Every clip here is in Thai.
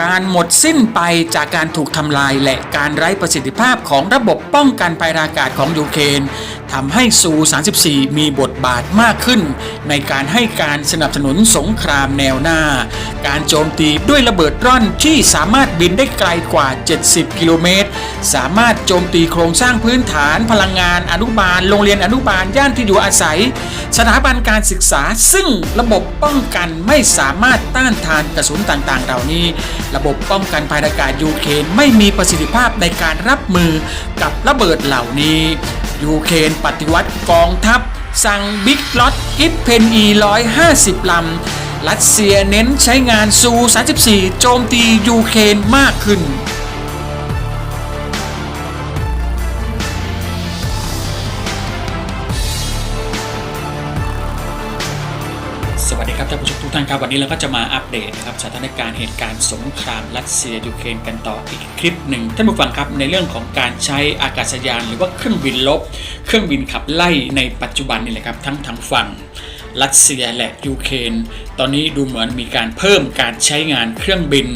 การหมดสิ้นไปจากการถูกทำลายและการไร้ประสิทธิภาพของระบบป้องกันภัยทางอากาศของยูเครน ทำให้ซู 34 มีบทบาทมากขึ้น ในการให้การสนับสนุนสงครามแนวหน้า การโจมตีด้วยระเบิดร่อนที่สามารถบินได้ไกลกว่า 70 กิโลเมตร สามารถโจมตีโครงสร้างพื้นฐานพลังงานอนุบาล โรงเรียนอนุบาล ย่านที่อยู่อาศัย สถาบันการศึกษาซึ่งระบบป้องกันไม่สามารถต้านทานกระสุนต่างๆ เหล่านี้ ระบบป้องกันภัยอากาศยูเครนไม่มีประสิทธิภาพในการรับมือกับระเบิดเหล่านี้ยูเครนปฏิวัติกองทัพ สั่งบิ๊กล็อตกิฟเพนอี 150 ลำ รัสเซียเน้นใช้งานซู 34 โจมตียูเครนมากขึ้น ดีครับท่านผู้ชมทุกท่านครับวันนี้เราก็จะมาอัปเดตนะครับสถานการณ์เหตุการณ์สงครามรัสเซียยูเครนกันต่ออีกคลิปหนึ่งท่านผู้ฟังครับในเรื่องของการใช้อากาศยาน หรือว่าเครื่องบินลบ เครื่องบินขับไล่ในปัจจุบันนี่แหละครับทั้งทางฝั่งรัสเซียและยูเครนตอนนี้ดูเหมือนมีการเพิ่มการใช้งานเครื่องบิน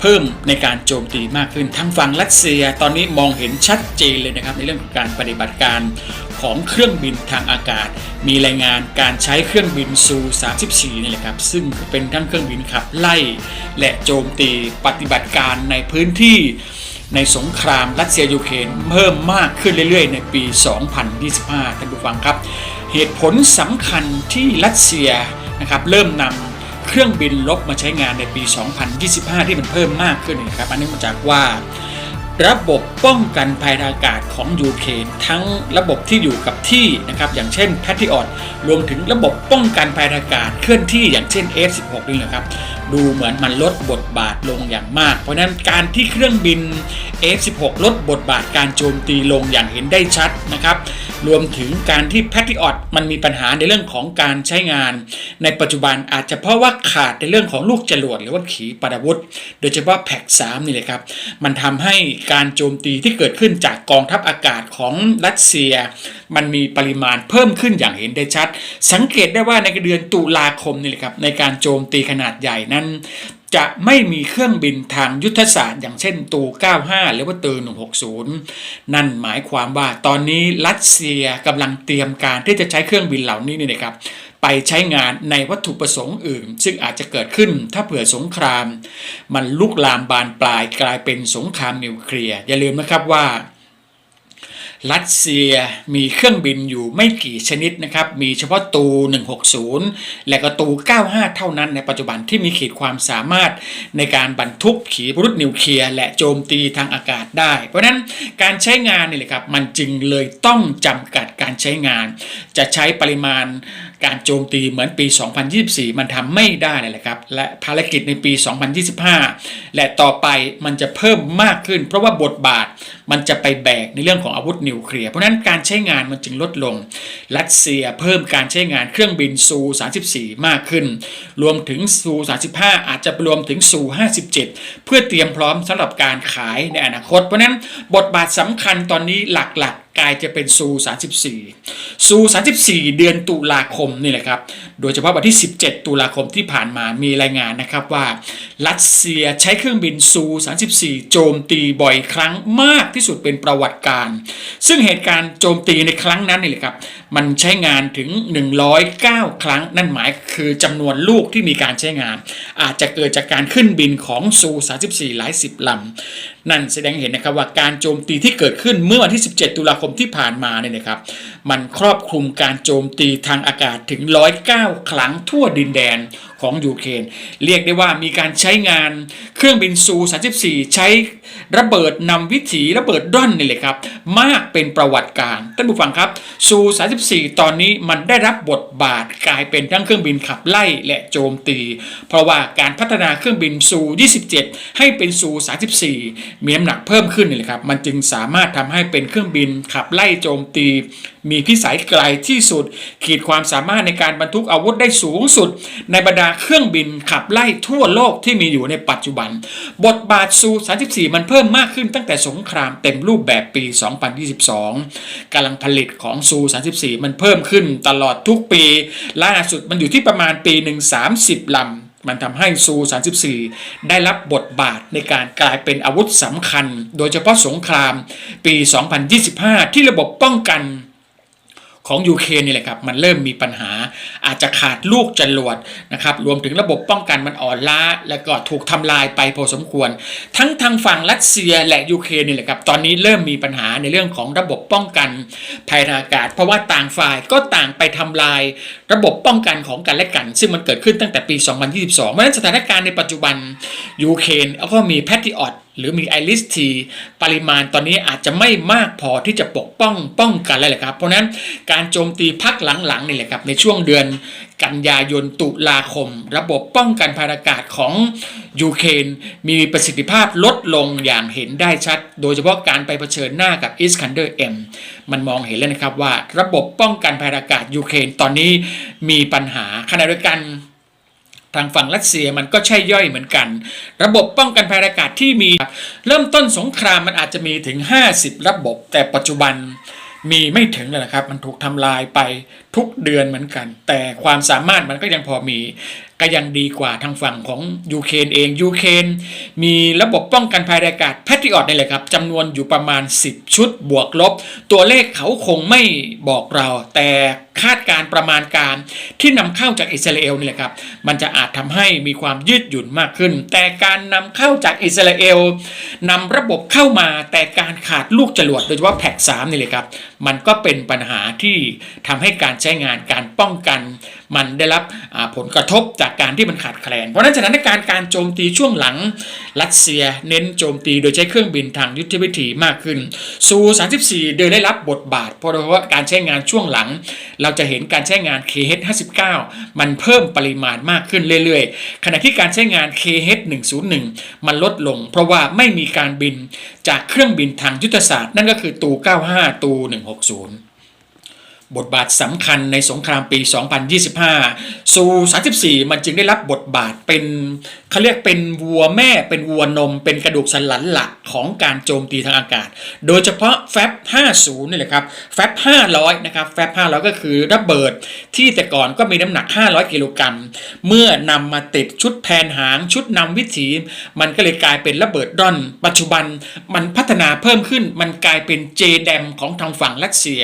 เพิ่มในการโจมตีมากขึ้นทางฝั่งรัสเซีย ตอนนี้มองเห็นชัดเจนเลยนะครับในเรื่องของการปฏิบัติการ ของเครื่องบินทางอากาศ มีรายงานการใช้เครื่องบินซู34นี่แหละครับ ซึ่งเป็นทั้งเครื่องบินขับไล่ และโจมตีปฏิบัติการในพื้นที่ในสงครามรัสเซียยูเครนเพิ่มมากขึ้นเรื่อยๆ ในปี 2025 ท่านผู้ฟังครับ เหตุผลสำคัญที่รัสเซียนะครับเริ่มนำเครื่องบินลบมาใช้งานในปี 2025 ที่มันเพิ่มมากขึ้นนะครับ อันนี้มาจากว่า ระบบป้องกันภัยทางอากาศของยูเครนทั้งระบบที่อยู่กับที่นะครับอย่างเช่นแพทริออตรวมถึงระบบป้องกันภัยทางอากาศเคลื่อนที่อย่างเช่น F16 นี่แหละครับดูเหมือนมันลดบทบาทลงอย่างมาก เพราะฉะนั้นการที่เครื่องบิน F16 ลดบทบาทการโจมตีลงอย่างเห็นได้ชัดนะครับ รวมถึงการที่ Patriot มันมีปัญหาในเรื่องของการใช้งาน ในปัจจุบันอาจจะเพราะว่าขาดในเรื่องของลูกจรวดหรือว่าขีปนาวุธ โดยเฉพาะแพ็ก3นี่เลยครับ มันทำให้การโจมตีที่เกิดขึ้นจากกองทัพอากาศของรัสเซีย มันมีปริมาณเพิ่มขึ้นอย่างเห็นได้ชัด สังเกตได้ว่าในเดือนตุลาคมนี่แหละครับในการโจมตีขนาดใหญ่นั้น จะไม่มีเครื่องบินทางยุทธศาสตร์ อย่างเช่นตู 95 หรือว่าตู 160 นั่นหมายความว่าตอนนี้รัสเซียกำลังเตรียมการที่จะใช้เครื่องบินเหล่านี้นี่นะครับไปใช้งานในวัตถุประสงค์อื่น ซึ่งอาจจะเกิดขึ้นถ้าเผื่อสงคราม มันลุกลามบานปลายกลายเป็นสงครามนิวเคลียร์อย่าลืมนะครับว่า รัสเซียมีเครื่องบินอยู่ไม่กี่ชนิดนะครับ มีเฉพาะตู 160 และก็ตู 95 เท่านั้นในปัจจุบันที่มีขีดความสามารถในการบรรทุกขีปนาวุธนิวเคลียร์และโจมตีทางอากาศได้ เพราะฉะนั้นการใช้งานนี่แหละครับมันจึงเลยต้องจำกัดการใช้งาน จะใช้ปริมาณการโจมตีเหมือนปี 2024 มันทำไม่ได้เลยแหละครับและภารกิจในปี 2025 และต่อไปมันจะเพิ่มมากขึ้น เพราะว่าบทบาท มันจะไปแบกในเรื่องของอาวุธนิวเคลียร์เพราะนั้นการใช้งานมันจึงลดลง รัสเซียเพิ่มการใช้งานเครื่องบินซู 34 มากขึ้น รวมถึงซู 35 อาจจะรวมถึงซู 57 เพื่อเตรียมพร้อมสำหรับการขายในอนาคต เพราะฉะนั้นบทบาทสำคัญตอนนี้หลักๆกลายจะเป็นซู 34 ซู 34 เดือนตุลาคมนี่แหละครับ โดยเฉพาะวันที่ 17 ตุลาคมที่ผ่านมามีรายงานนะครับว่า รัสเซียใช้เครื่องบินซู 34 โจมตีบ่อยครั้งมากที่ที่สุดเป็นประวัติการ ซึ่งเหตุการณ์โจมตีในครั้งนั้นนี่แหละครับ มันใช้งานถึง 109 ครั้ง นั่นหมายคือจำนวนลูกที่มีการใช้งาน อาจจะเกิดจากการขึ้นบินของซู34 หลายสิบลำนั่นแสดงเห็นนะครับว่าการโจมตีที่เกิดขึ้นเมื่อวันที่ 17 ตุลาคมที่ผ่านมาเนี่ยนะครับ มันครอบคลุมการโจมตีทางอากาศถึง 109 ครั้งทั่วดินแดน ของยูเครนเรียกได้ว่ามีการใช้งานเครื่องบินซู 34 ใช้ระเบิดนำวิถีระเบิดด้อนนี่เลยครับ มากเป็นประวัติการท่านผู้ฟังครับซู 34 ตอนนี้มันได้รับบทบาทกลายเป็นทั้งเครื่องบินขับไล่และโจมตี เพราะว่าการพัฒนาเครื่องบินซู 27 ให้เป็นซู 34 มีน้ำหนักเพิ่มขึ้นนี่แหละครับ มันจึงสามารถทำให้เป็นเครื่องบินขับไล่โจมตีมีพิสัยไกลที่สุด ขีดความสามารถในการบรรทุกอาวุธได้สูงสุด ในบรรดาเครื่องบินขับไล่ทั่วโลกที่มีอยู่ในปัจจุบัน บทบาทซู34 มันเพิ่มมากขึ้นตั้งแต่สงครามเต็มรูปแบบปี 2022กำลังผลิตของซู34 มันเพิ่มขึ้นตลอดทุกปี ล่าสุดมันอยู่ที่ประมาณปีหนึ่ง30ลำมันทำให้ซู 34 ได้รับบทบาทในการกลายเป็นอาวุธสำคัญ โดยเฉพาะสงครามปี 2025 ที่ระบบป้องกัน ของยูเครนนี่แหละครับมันเริ่มมีปัญหา อาจจะขาดลูกจรวดนะครับรวมถึงระบบป้องกันมันอ่อนล้า แล้วก็ถูกทำลายไปพอสมควร ทั้งทางฝั่งรัสเซียและยูเครนนี่แหละครับตอนนี้เริ่มมีปัญหาในเรื่องของระบบป้องกันภัยทางอากาศ เพราะว่าต่างฝ่ายก็ต่างไปทำลาย ระบบป้องกันของกันและกัน ซึ่งมันเกิดขึ้นตั้งแต่ปี 2022เพราะฉะนั้นสถานการณ์ในปัจจุบันยูเครนก็มีแพทริออต หรือมีไอริสทีปริมาณตอนนี้อาจจะไม่มากพอที่จะปกป้องป้องกันเลยแหละครับ เพราะนั้นการโจมตีพักหลังๆนี่แหละครับในช่วงเดือนกันยายนตุลาคม ระบบป้องกันภัยอากาศของยูเครนมีประสิทธิภาพลดลงอย่างเห็นได้ชัด โดยเฉพาะการไปเผชิญหน้ากับอิสคันเดอร์เอ็มมันมองเห็นเลยนะครับว่าระบบป้องกันภัยอากาศยูเครนตอนนี้มีปัญหาขณะเดียวกัน ทางฝั่งรัสเซียมันก็ใช่ย่อยเหมือนกัน ระบบป้องกันภัยอากาศที่มี เริ่มต้นสงครามมันอาจจะมีถึง 50 ระบบ แต่ปัจจุบันมีไม่ถึงเลยนะครับ มันถูกทำลายไปทุกเดือนเหมือนกัน แต่ความสามารถมันก็ยังพอมี ก็ยังดีกว่าทางฝั่งของยูเครนเองยูเครนมีระบบป้องกันภัยอากาศแพทริออตนี่แหละครับจำนวนอยู่ประมาณ 10 ชุดบวกลบ ตัวเลขเขาคงไม่บอกเราแต่ คาดการประมาณการที่นำเข้าจากอิสราเอลนี่แหละครับ มันจะอาจทำให้มีความยืดหยุ่นมากขึ้น แต่การนำเข้าจากอิสราเอลนำระบบเข้ามาแต่การขาดลูกจรวดโดยเฉพาะแพ็กสามนี่เลยครับ มันก็เป็นปัญหาที่ทำให้การใช้งานการป้องกัน มันได้รับผลกระทบจากการที่มันขาดแคลน เพราะฉะนั้นสถานการณ์การโจมตีช่วงหลังรัสเซียเน้นโจมตีโดยใช้เครื่องบินทางยุทธวิธีมากขึ้นซู34เดินได้รับบทบาทเพราะว่าการใช้งานช่วงหลังเราราจะเห็นการใช้งาน KH 59 มันเพิ่มปริมาณมากขึ้นเรื่อยๆ ขณะที่การใช้งาน KH 101 มันลดลง เพราะว่าไม่มีการบินจากเครื่องบินทางยุทธศาสตร์ นั่นก็คือตู 95 ตู 160 บทบาทสำคัญในสงครามปี 2025 ซู 34 มันจึงได้รับบทบาทเป็นเขาเรียกเป็นวัวแม่เป็นวัวนม เป็นกระดูกสันหลังหลักของการโจมตีทางอากาศ โดยเฉพาะแฟบ50 นี่แหละครับแฟบ500 นะครับแฟบ500 ก็คือระเบิดที่แต่ก่อนก็มีน้ำหนัก 500 กิโลกรัม เมื่อนำมาติดชุดแผนหางชุดนำวิถี มันก็เลยกลายเป็นระเบิดร่อน ปัจจุบันมันพัฒนาเพิ่มขึ้นมันกลายเป็นเจแดมของทางฝั่งรัสเซีย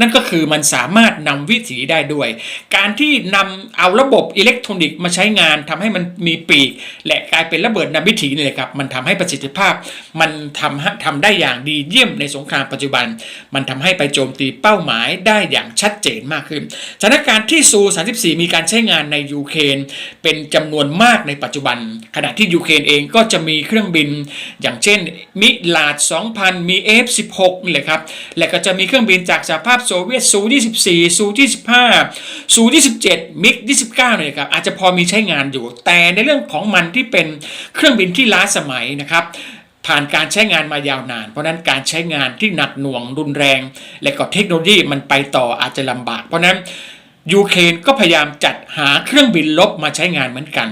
นั่นก็คือมันสามารถนำวิถีได้ด้วย การที่นำเอาระบบอิเล็กทรอนิกส์มาใช้งานทำให้มันมีปีก และกลายเป็นระเบิดนำวิถีนี่แหละครับมันทำให้ประสิทธิภาพ มันทำทำได้อย่างดีเยี่ยมในสงครามปัจจุบัน มันทำให้ไปโจมตีเป้าหมายได้อย่างชัดเจนมากขึ้นสถานการณ์ที่ซู 34 มีการใช้งานในยูเครนเป็นจำนวนมากในปัจจุบัน ขณะที่ยูเครนเองก็จะมีเครื่องบิน อย่างเช่นมิลาด 2000 มี F16 นี่แหละครับและก็จะมีเครื่องบินจากสหภาพโซเวียตซู24 ซู25 ซู27 มิก29เนี่ยครับอาจจะพอมีใช้งานอยู่ แต่ในเรื่องของมันที่เป็นเครื่องบินที่ล้าสมัยนะครับผ่านการใช้งานมายาวนาน เพราะนั้นการใช้งานที่หนักหน่วงรุนแรง และก็เทคโนโลยีมันไปต่ออาจจะลำบาก เพราะฉะนั้นยูเครนก็พยายามจัดหาเครื่องบินลบมาใช้งานเหมือนกัน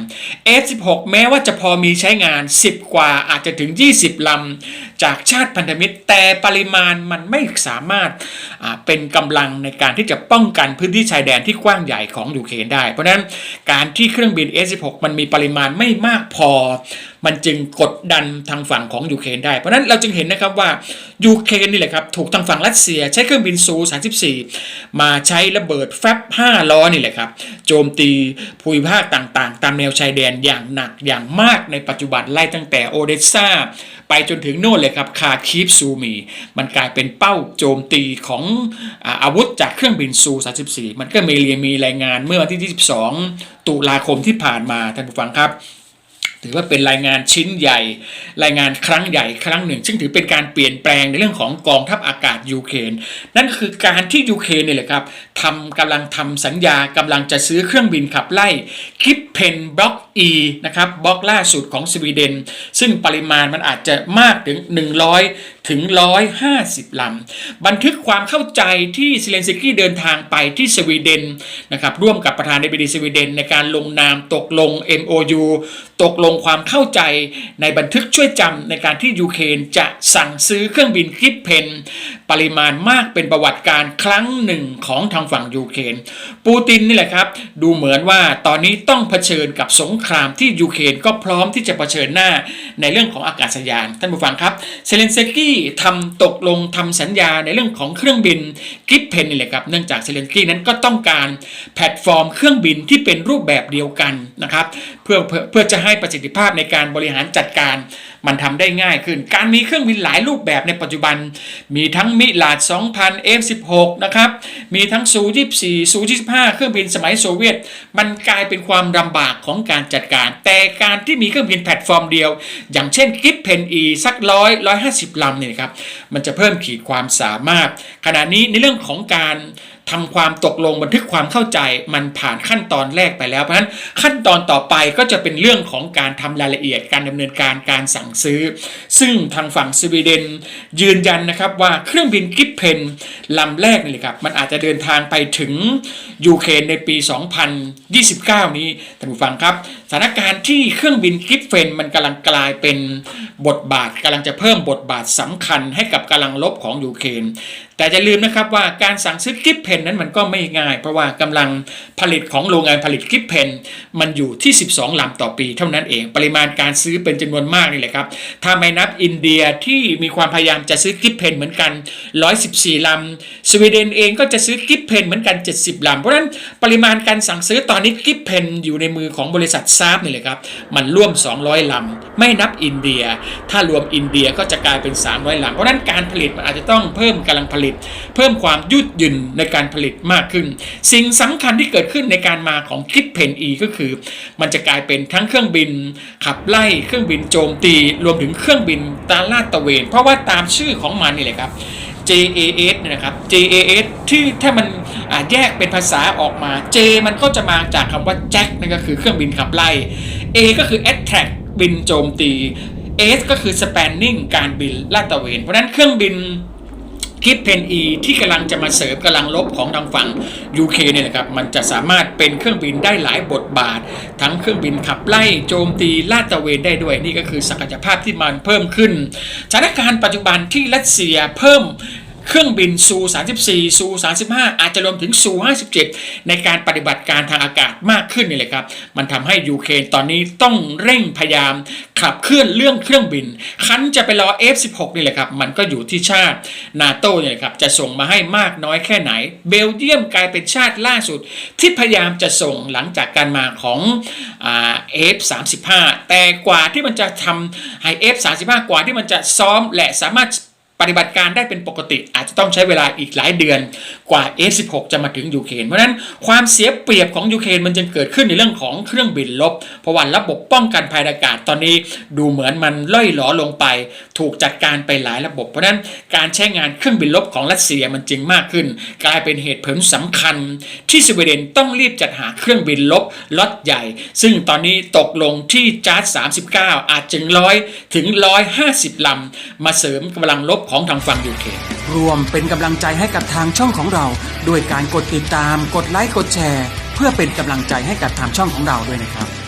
F16 แม้ว่าจะพอมีใช้งาน 10 กว่าอาจจะถึง 20 ลำจากชาติพันธมิตร แต่ปริมาณมันไม่สามารถเป็นกำลังในการที่จะป้องกันพื้นที่ชายแดนที่กว้างใหญ่ของยูเครนได้ เพราะฉะนั้นการที่เครื่องบิน F16 มันมีปริมาณไม่มากพอ มันจึงกดดันทางฝั่งของยูเครนได้ เพราะฉะนั้นเราจึงเห็นนะครับว่ายูเครนนี่แหละครับถูกทางฝั่งรัสเซียใช้เครื่องบินซู34มาใช้ระเบิดแฟบ5ล้อนี่แหละครับโจมตีภูมิภาคต่างๆ ตามแนวชายแดนอย่างหนักอย่างมากในปัจจุบันไล่ตั้งแต่โอเดสซา ไปจนถึงโน่นเลยครับคาคีฟซูมี มันกลายเป็นเป้าโจมตีของอาวุธจากเครื่องบินซู 34 มันก็มีเรียมีรายงานเมื่อวันที่ 22 ตุลาคมที่ผ่านมาท่านผู้ฟังครับ ถือว่าเป็นรายงานชิ้นใหญ่ รายงานครั้งใหญ่ครั้งหนึ่ง ซึ่งถือเป็นการเปลี่ยนแปลงในเรื่องของกองทัพอากาศยูเครนนั่นคือการที่ยูเครนเนี่ยแหละครับทำกำลังทำสัญญากำลังจะซื้อเครื่องบินขับไล่คิปเพนบล็อก E นะครับบล็อกล่าสุดของสวีเดน ซึ่งปริมาณมันอาจจะมากถึง 100 ถึง 150 ลำ บันทึกความเข้าใจที่เซเลนสกี้เดินทางไปที่สวีเดนนะครับร่วมกับประธานาธิบดีสวีเดนในการลงนามตกลง MOU ตกลงความเข้าใจในบันทึกช่วยจำในการที่ยูเครนจะสั่งซื้อเครื่องบินคิปเพน ปริมาณมากเป็นประวัติการครั้งหนึ่งของทางฝั่งยูเครนปูตินนี่แหละครับ ดูเหมือนว่าตอนนี้ต้องเผชิญกับสงครามที่ยูเครนก็พร้อมที่จะเผชิญหน้าในเรื่องของอากาศยาน ท่านผู้ฟังครับเซเลนสกี้ทำตกลงทำสัญญาในเรื่องของเครื่องบินกิฟเพนนี่แหละครับเนื่องจากเซเลนสกี้นั้นก็ต้องการแพลตฟอร์มเครื่องบินที่เป็นรูปแบบเดียวกันนะครับเพื่อเพื่อเพื่อจะให้ประสิทธิภาพในการบริหารจัดการ มันทำได้ง่ายขึ้น การมีเครื่องบินหลายรูปแบบในปัจจุบัน มีทั้งมิลาด2000 F16 นะครับ มีทั้งซู24ซู25เครื่องบินสมัยโซเวียต มันกลายเป็นความลำบากของการจัดการ แต่การที่มีเครื่องบินแพลตฟอร์มเดียว อย่างเช่นกิฟเพนอีสักร้อยร้อยห้าสิบลำเนี่ยครับ มันจะเพิ่มขีดความสามารถ ขณะนี้ในเรื่องของการ ทำความตกลงบันทึกความเข้าใจมันผ่านขั้นตอนแรกไปแล้วเพราะฉะนั้นขั้นตอนต่อไปก็จะเป็นเรื่องของการทำรายละเอียดการดำเนินการการสั่งซื้อ ซึ่งทางฝั่งสวีเดน ยืนยันนะครับว่าเครื่องบินกิฟเพนลำแรกนี่แหละครับมันอาจจะเดินทางไปถึงยูเครนในปี 2029 นี้ท่านผู้ฟังครับสถานการณ์ที่เครื่องบินกิฟเพนมันกำลังกลายเป็นบทบาทกำลังจะเพิ่มบทบาทสำคัญให้กับกำลังลบของยูเครน แต่จะลืมนะครับว่าการสั่งซื้อกิฟเพนนั้นมันก็ไม่ง่าย เพราะว่ากำลังผลิตของโรงงานผลิตกิฟเพนมันอยู่ที่ 12 ลำต่อปีเท่านั้นเอง ปริมาณการซื้อเป็นจำนวนมากนี่แหละครับถ้าไม่นับอินเดียที่มีความพยายามจะซื้อกิฟเพนเหมือนกัน 114 ลำ สวีเดนเองก็จะซื้อกิฟเพนเหมือนกัน 70 ลำ เพราะฉะนั้นปริมาณการสั่งซื้อตอนนี้กิฟเพนอยู่ในมือของบริษัทซาบนี่แหละครับมันร่วม 200 ลำ ไม่นับอินเดีย ถ้ารวมอินเดียก็จะกลายเป็น 300 ลำ เพราะฉะนั้นการผลิตมันอาจจะต้องเพิ่มกำลังผลิตเพิ่มความยืดหยุ่นในการผลิตมากขึ้น สิ่งสำคัญที่เกิดขึ้นในการมาของคิดเพนอีก็คือ มันจะกลายเป็นทั้งเครื่องบิน ขับไล่เครื่องบินโจมตี รวมถึงเครื่องบินตาลาดตระเวน เพราะว่าตามชื่อของมันนี่แหละครับ JAS เนี่ยนะครับ JAS ที่ถ้ามันแยกเป็นภาษาออกมา J มันก็จะมาจากคำว่าแจ็คนั่นก็คือเครื่องบินขับไล่ A ก็คือ attract บินโจมตี S ก็คือ spanning การบินลาดตระเวน เพราะนั้นเครื่องบิน กิปเพนอีที่กำลังจะมาเสริมกำลังลบของทางฝั่ง UK เนี่ยนะครับมันจะสามารถเป็นเครื่องบินได้หลายบทบาท ทั้งเครื่องบินขับไล่โจมตีลาดตระเวนได้ด้วยนี่ก็คือศักยภาพที่มันเพิ่มขึ้นสถานการณ์ปัจจุบันที่รัสเซียเพิ่ม เครื่องบินซู34ซู35 อาจจะรวมถึงซู57 ในการปฏิบัติการทางอากาศมากขึ้นนี่แหละครับ มันทำให้ยูเครนตอนนี้ต้องเร่งพยายามขับเคลื่อนเรื่องเครื่องบิน คันจะไปรอ F16 นี่แหละครับ มันก็อยู่ที่ชาตินาโต้เนี่ยแหละครับ จะส่งมาให้มากน้อยแค่ไหน เบลเยียมกลายเป็นชาติล่าสุด ที่พยายามจะส่งหลังจากการมาของเอ่า F35 แต่กว่าที่มันจะทำให้ F35 กว่าที่มันจะซ้อมและสามารถ ปฏิบัติการได้เป็นปกติ อาจจะต้องใช้เวลาอีกหลายเดือนกว่า F16 จะมาถึงยูเครนเพราะนั้นความเสียเปรียบของยูเครนมันจึงเกิดขึ้นในเรื่องของเครื่องบินลบเพราะว่าระบบป้องกันภัยอากาศตอนนี้ดูเหมือนมันล่อยหลอลงไป ถูกจัดการไปหลายระบบ เพราะนั้นการใช้งานเครื่องบินลบของรัสเซียมันจึงมากขึ้น กลายเป็นเหตุผลสำคัญ ที่สวีเดนต้องรีบจัดหาเครื่องบินลบล็อตใหญ่ ซึ่งตอนนี้ตกลงที่จาร์ด39 อาจจึงร้อยถึง 150ลำมาเสริมกำลังลบของทางฝั่งยูเครนรวมเป็นกำลังใจให้กับทางช่องของเราด้วยการกดติดตาม กดไลค์ กดแชร์ เพื่อเป็นกำลังใจให้กับทางช่องของเราด้วยนะครับ